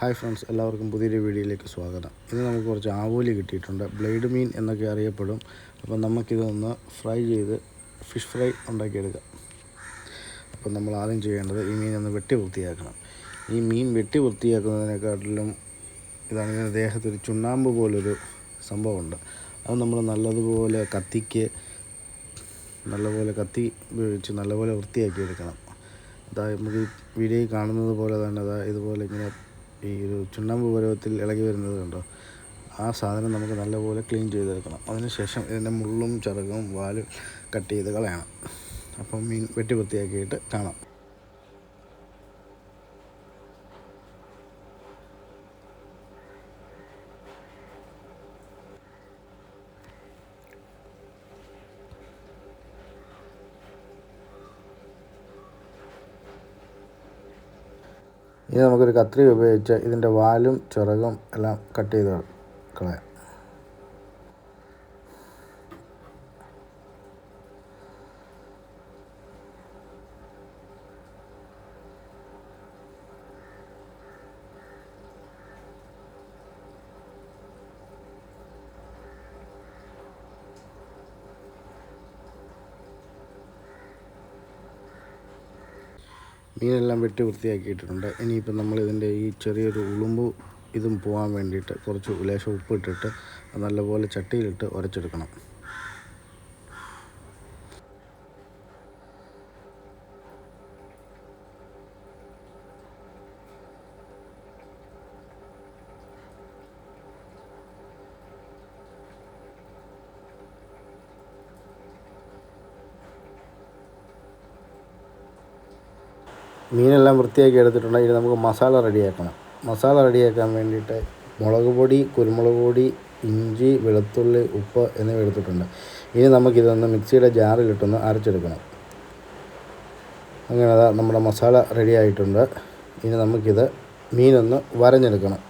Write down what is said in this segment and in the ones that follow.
Hi friends എല്ലാവർക്കും പുതിയൊരു വീഡിയോയിലേക്ക് സ്വാഗതം. ഇന്ന് നമുക്ക് കുറച്ച് ആവോലി കിട്ടിയിട്ടുണ്ട്. ബ്ലേഡ് മീൻ എന്നൊക്കെ അറിയപ്പെടും. അപ്പം നമുക്കിതൊന്ന് ഫ്രൈ ചെയ്ത് ഫിഷ് ഫ്രൈ ഉണ്ടാക്കിയെടുക്കാം. അപ്പം നമ്മൾ ആദ്യം ചെയ്യേണ്ടത് ഈ മീൻ ഒന്ന് വെട്ടി വൃത്തിയാക്കണം. ഈ മീൻ വെട്ടി വൃത്തിയാക്കുന്നതിനെക്കാട്ടിലും ഇതാണ് ഇതിന്റെ ദേഹത്തൊരു ചുണ്ണാമ്പ് പോലൊരു സംഭവമുണ്ട്. അത് നമ്മൾ നല്ലതുപോലെ കത്തിക്ക് നല്ലപോലെ കത്തി ഉപയോഗിച്ച് നല്ലപോലെ വൃത്തിയാക്കി എടുക്കണം അതായത് നമുക്ക് വീഡിയോയിൽ കാണുന്നത് പോലെ തന്നെ അതാ ഇതുപോലെ ഇങ്ങനെ ഈ ഒരു ചുണ്ണാമ്പ് പരുവത്തിൽ ഇളകി വരുന്നത് കണ്ടോ? ആ സാധനം നമുക്ക് നല്ലപോലെ ക്ലീൻ ചെയ്തെടുക്കണം. അതിനുശേഷം ഇതിന്റെ മുള്ളും ചിറകും വാലും കട്ട് ചെയ്ത് കളയണം. അപ്പം മീൻ വെട്ടി വൃത്തിയാക്കിയിട്ട് കാണാം. ഇനി നമുക്കൊരു കത്രിക ഉപയോഗിച്ച് ഇതിന്റെ വാലും ചിറകും എല്ലാം കട്ട് ചെയ്ത് കളയാം. മീനെല്ലാം വെട്ടി വൃത്തിയാക്കിയിട്ടുണ്ട് ഇനിയിപ്പോൾ നമ്മളിതിന്റെ ഈ ചെറിയൊരു ഉളുമ്പ് ഇതും പോകാൻ വേണ്ടിയിട്ട് കുറച്ച് ലേശം ഉപ്പിട്ടിട്ട് നല്ലപോലെ ചട്ടിയിലിട്ട് ഉരച്ചെടുക്കണം. മീനെല്ലാം വൃത്തിയാക്കി എടുത്തിട്ടുണ്ട്. ഇനി നമുക്ക് മസാല റെഡിയാക്കണം. മസാല റെഡിയാക്കാൻ വേണ്ടിയിട്ട് മുളക് പൊടി കുരുമുളക് പൊടി ഇഞ്ചി വെളുത്തുള്ളി ഉപ്പ് എന്നിവ എടുത്തിട്ടുണ്ട്. ഇനി നമുക്കിതൊന്ന് മിക്സിയുടെ ജാറിലിട്ടൊന്ന് അരച്ചെടുക്കണം. അങ്ങനെ നമ്മുടെ മസാല റെഡിയായിട്ടുണ്ട്. ഇനി നമുക്കിത് മീനൊന്ന് വരഞ്ഞെടുക്കണം.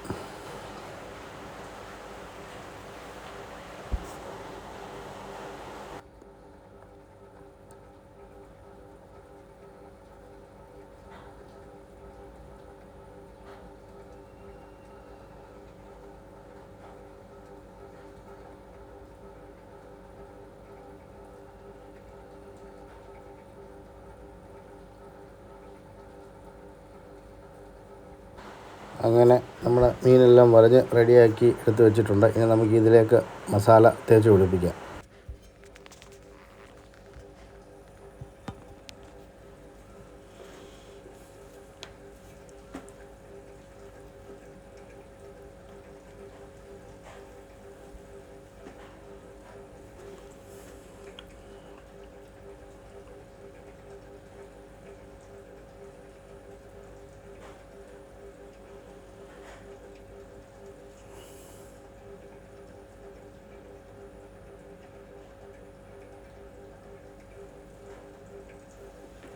അങ്ങനെ നമ്മുടെ മീനെല്ലാം വരഞ്ഞ് റെഡിയാക്കി എടുത്ത് വെച്ചിട്ടുണ്ട്. ഇനി നമുക്ക് ഇതിലേക്ക് മസാല തേച്ച് പിടിപ്പിക്കാം.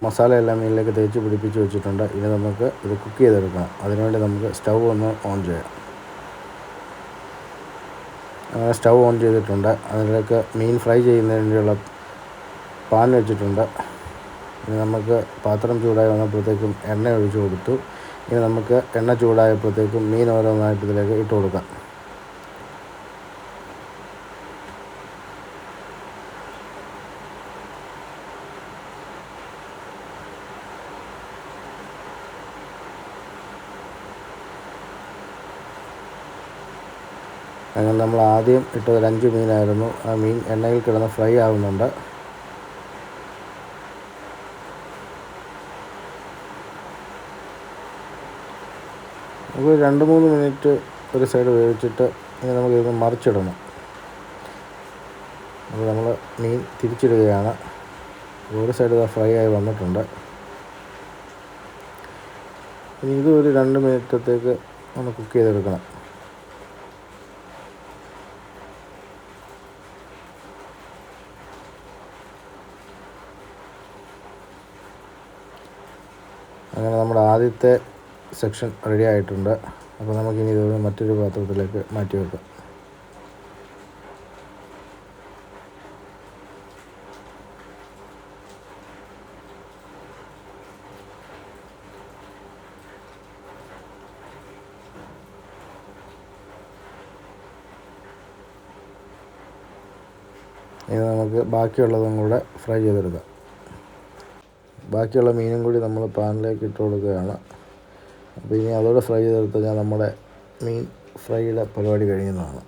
മസാല എല്ലാം മീനിലേക്ക് തേച്ച് പിടിപ്പിച്ച് വെച്ചിട്ടുണ്ട്. ഇനി നമുക്ക് ഇത് കുക്ക് ചെയ്തെടുക്കാം. അതിനുവേണ്ടി നമുക്ക് സ്റ്റൗ ഒന്ന് ഓൺ ചെയ്യാം. അങ്ങനെ സ്റ്റൗ ഓൺ ചെയ്തിട്ടുണ്ട്. അതിലേക്ക് മീൻ ഫ്രൈ ചെയ്യുന്നതിന് വേണ്ടിയുള്ള പാൻ വെച്ചിട്ടുണ്ട്. ഇനി നമുക്ക് പാത്രം ചൂടായി വന്നപ്പോഴത്തേക്കും എണ്ണ ഒഴിച്ചു കൊടുത്തു. ഇനി നമുക്ക് എണ്ണ ചൂടായപ്പോഴത്തേക്കും മീൻ ഓരോന്നായിട്ട് ഇതിലേക്ക് ഇട്ട് കൊടുക്കാം. അങ്ങനെ നമ്മൾ ആദ്യം ഇട്ട ഒരു അഞ്ച് മീനായിരുന്നു. ആ മീൻ എണ്ണയിൽ കിടന്ന് ഫ്രൈ ആവുന്നുണ്ട്. നമുക്ക് രണ്ട് മൂന്ന് മിനിറ്റ് ഒരു സൈഡ് വേവിച്ചിട്ട് ഇനി നമുക്ക് ഇത് മറിച്ചിടണം. അപ്പോൾ നമ്മൾ മീൻ തിരിച്ചിടുകയാണ്. ഒരു സൈഡ് ഫ്രൈ ആയി വന്നിട്ടുണ്ട്. ഇനി ഇത് ഒരു രണ്ട് മിനിറ്റത്തേക്ക് ഒന്ന് കുക്ക് ചെയ്തെടുക്കണം. അങ്ങനെ നമ്മുടെ ആദ്യത്തെ സെക്ഷൻ റെഡി ആയിട്ടുണ്ട്. അപ്പോൾ നമുക്കിനി ഇത് മറ്റൊരു പാത്രത്തിലേക്ക് മാറ്റി വെക്കാം. ഇത് നമുക്ക് ബാക്കിയുള്ളതും കൂടെ ഫ്രൈ ചെയ്തെടുക്കാം. ബാക്കിയുള്ള മീനും കൂടി നമ്മൾ പാനിലേക്ക് ഇട്ട് കൊടുക്കുകയാണ്. അപ്പോൾ ഇനി അതോടെ ഫ്രൈ ചെയ്തെടുത്ത് കഴിഞ്ഞാൽ നമ്മുടെ മീൻ ഫ്രൈയുടെ പരിപാടി കഴിയുന്നതാണ്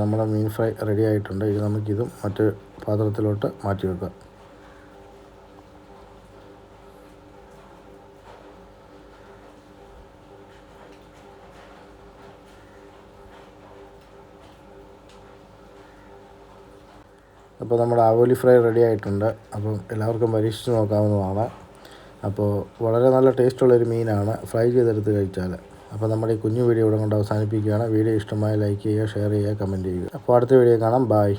നമ്മുടെ മീൻ ഫ്രൈ റെഡി ആയിട്ടുണ്ട്. ഇനി നമുക്കിതും മറ്റ് പാത്രത്തിലോട്ട് മാറ്റി വെക്കാം. അപ്പോൾ നമ്മുടെ അവോലി ഫ്രൈ റെഡി ആയിട്ടുണ്ട്. അപ്പം എല്ലാവർക്കും പരീക്ഷിച്ച് നോക്കാവുന്നതാണ്. അപ്പോൾ വളരെ നല്ല ടേസ്റ്റുള്ളൊരു മീനാണ്. ഫ്രൈ ചെയ്തെടുത്ത് കഴിച്ചാൽ അപ്പോൾ നമ്മുടെ ഈ കുഞ്ഞു വീഡിയോ ഇവിടെ കൊണ്ട് അവസാനിപ്പിക്കുകയാണ്. വീഡിയോ ഇഷ്ടമായ ലൈക്ക് ചെയ്യുക ഷെയർ ചെയ്യുക കമന്റ് ചെയ്യുക. അപ്പോൾ അടുത്ത വീഡിയോ കാണാം. ബായ്